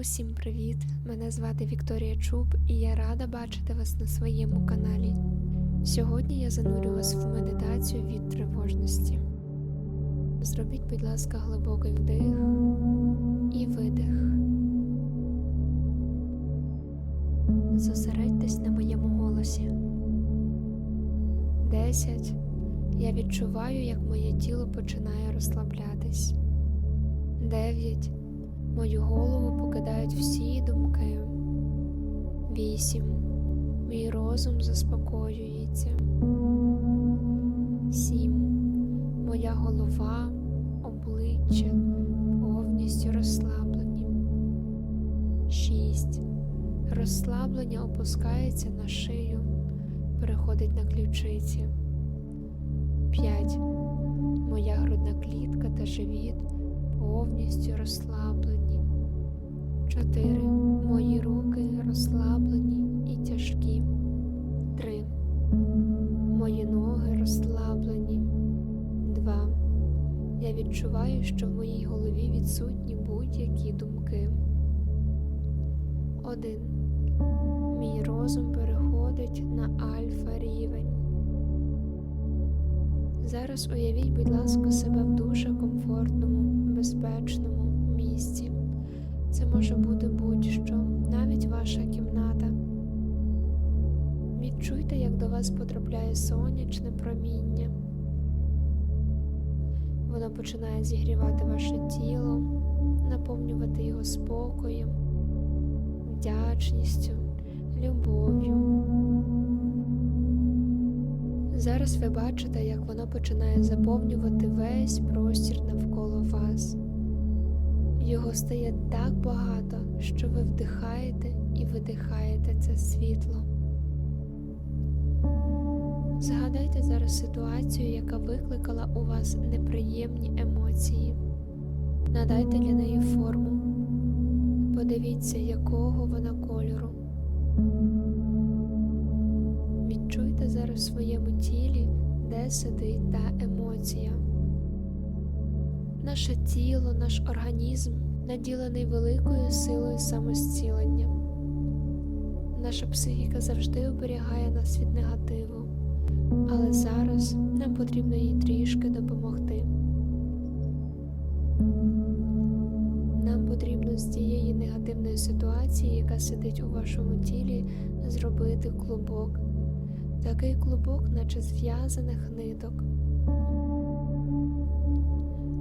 Усім привіт! Мене звати Вікторія Чуб і я рада бачити вас на своєму каналі. Сьогодні я занурю вас в медитацію від тривожності. Зробіть, будь ласка, глибокий вдих і видих. Зосередьтесь на моєму голосі. Десять. Я відчуваю, як моє тіло починає розслаблятись. Дев'ять. Мою голову покидають всі думки. Вісім. Мій розум заспокоюється. Сім. Моя голова, обличчя повністю розслаблені. Шість. Розслаблення опускається на шию, переходить на ключиці. П'ять. Моя грудна клітка та живіт повністю розслаблені. 4. Мої руки розслаблені і тяжкі. 3. Мої ноги розслаблені. 2. Я відчуваю, що в моїй голові відсутні будь-які думки. 1. Мій розум переходить на альфа рівень. Зараз уявіть, будь ласка, себе в дуже комфортному, безпечному місці. Це може бути будь-що, навіть ваша кімната. Відчуйте, як до вас потрапляє сонячне проміння. Воно починає зігрівати ваше тіло, наповнювати його спокоєм, вдячністю, любов'ю. Зараз ви бачите, як воно починає заповнювати весь простір вас. Його стає так багато, що ви вдихаєте і видихаєте це світло. Згадайте зараз ситуацію, яка викликала у вас неприємні емоції. Надайте для неї форму. Подивіться, якого вона кольору. Відчуйте зараз в своєму тілі, де сидить та емоція. Наше тіло, наш організм наділений великою силою самозцілення. Наша психіка завжди оберігає нас від негативу, але зараз нам потрібно їй трішки допомогти. Нам потрібно з цієї негативної ситуації, яка сидить у вашому тілі, зробити клубок. Такий клубок, наче зв'язаних ниток.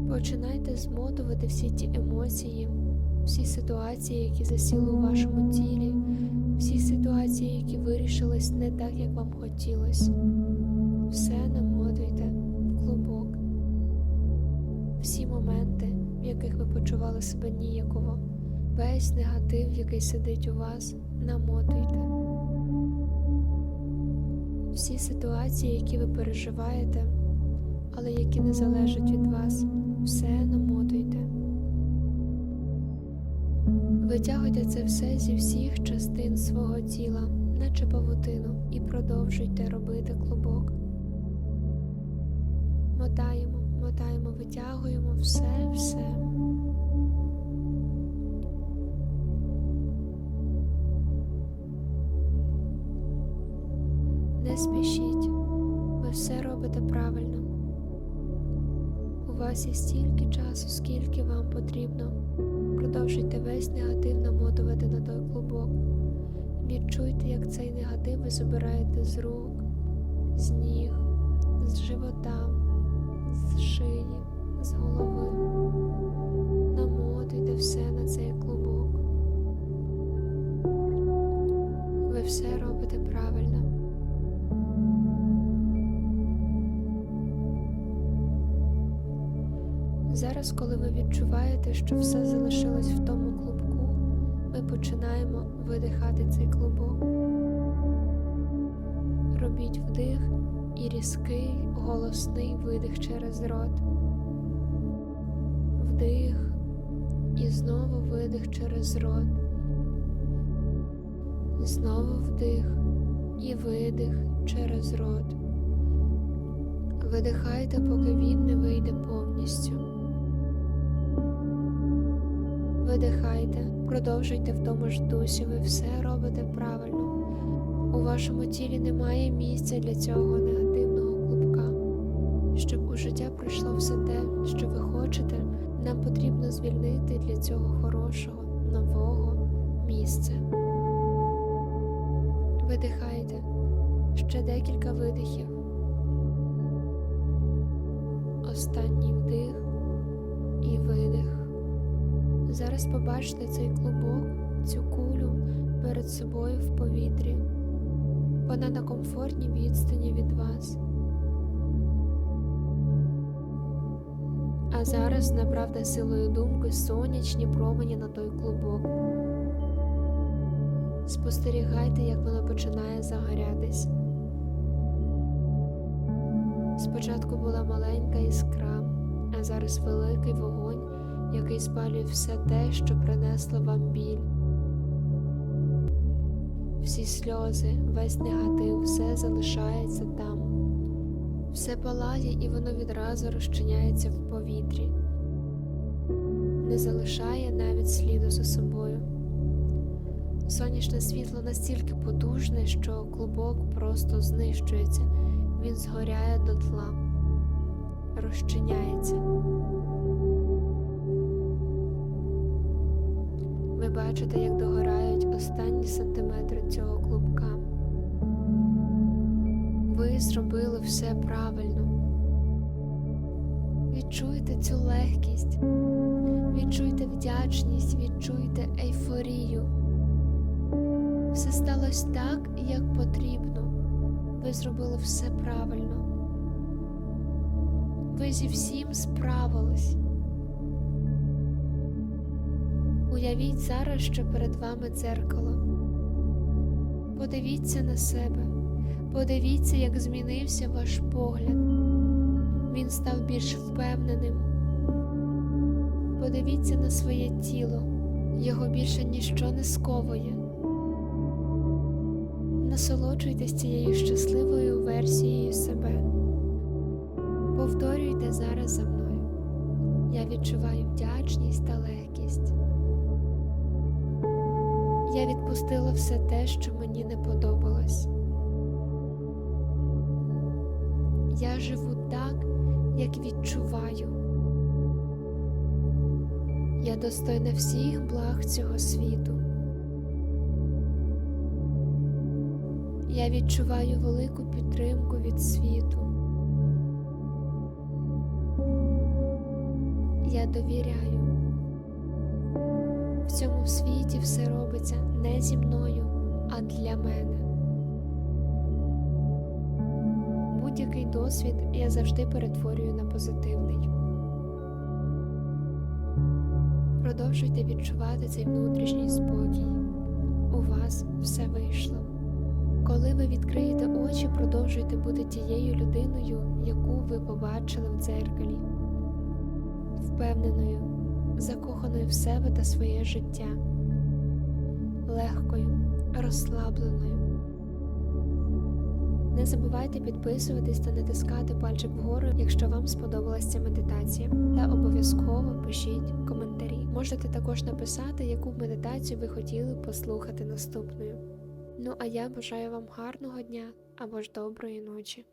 Починайте змотувати всі ті емоції, всі ситуації, які засіли у вашому тілі, всі ситуації, які вирішились не так, як вам хотілося. Все намотуйте в клубок. Всі моменти, в яких ви почували себе ніяково, весь негатив, який сидить у вас, намотуйте. Всі ситуації, які ви переживаєте, але які не залежать від вас, все намотуйте. Витягуйте це все зі всіх частин свого тіла, наче павутину, і продовжуйте робити клубок. Мотаємо, мотаємо, витягуємо все, все. Не спішіть, ви все робите правильно. У вас є стільки часу, скільки вам потрібно. Продовжуйте весь негатив намотувати на той клубок. Відчуйте, як цей негатив ви забираєте з рук, з ніг, з живота, з шиї, з голови. Зараз, коли ви відчуваєте, що все залишилось в тому клубку, ми починаємо видихати цей клубок. Робіть вдих і різкий голосний видих через рот. Вдих і знову видих через рот. Знову вдих і видих через рот. Видихайте, поки він не вийде повністю. Видихайте, продовжуйте в тому ж дусі, ви все робите правильно. У вашому тілі немає місця для цього негативного клубка. Щоб у життя прийшло все те, що ви хочете, нам потрібно звільнити для цього хорошого, нового місця. Видихайте ще декілька видихів. Останній вдих і видих. Зараз побачите цей клубок, цю кулю перед собою в повітрі. Вона на комфортній відстані від вас. А зараз направте силою думки сонячні промені на той клубок. Спостерігайте, як воно починає загорятись. Спочатку була маленька іскра, а зараз великий вогонь, який спалює все те, що принесло вам біль. Всі сльози, весь негатив, все залишається там. Все палає і воно відразу розчиняється в повітрі, не залишає навіть сліду за собою. Сонячне світло настільки потужне, що клубок просто знищується, він згоряє до тла, розчиняється. Бачите, як догорають останні сантиметри цього клубка. Ви зробили все правильно. Відчуйте цю легкість, відчуйте вдячність, відчуйте ейфорію. Все сталося так, як потрібно. Ви зробили все правильно. Ви зі всім справились. Уявіть зараз, що перед вами дзеркало. Подивіться на себе, подивіться, як змінився ваш погляд. Він став більш впевненим. Подивіться на своє тіло, його більше ніщо не сковує. Насолоджуйтесь цією щасливою версією себе. Повторюйте зараз за мною. Я відчуваю вдячність та легкість. Я відпустила все те, що мені не подобалось. Я живу так, як відчуваю. Я достойна всіх благ цього світу. Я відчуваю велику підтримку від світу. Я довіряю. В цьому світі все робиться не зі мною, а для мене. Будь-який досвід я завжди перетворюю на позитивний. Продовжуйте відчувати цей внутрішній спокій. У вас все вийшло. Коли ви відкриєте очі, продовжуйте бути тією людиною, яку ви побачили в дзеркалі, впевненою, закоханою в себе та своє життя, легкою, розслабленою. Не забувайте підписуватись та натискати пальчик вгору, якщо вам сподобалася ця медитація, та обов'язково пишіть коментарі. Можете також написати, яку медитацію ви хотіли послухати наступною. Ну а я бажаю вам гарного дня або ж доброї ночі.